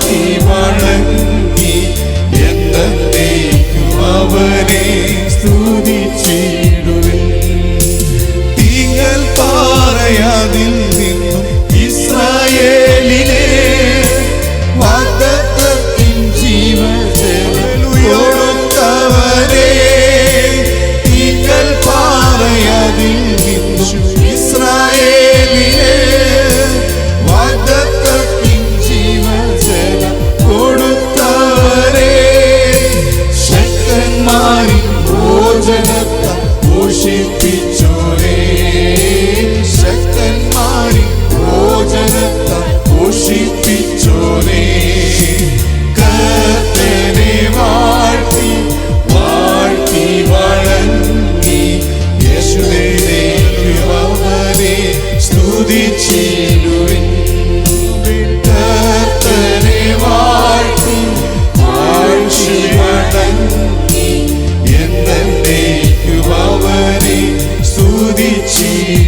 keep cennetten Bu işin bitti 起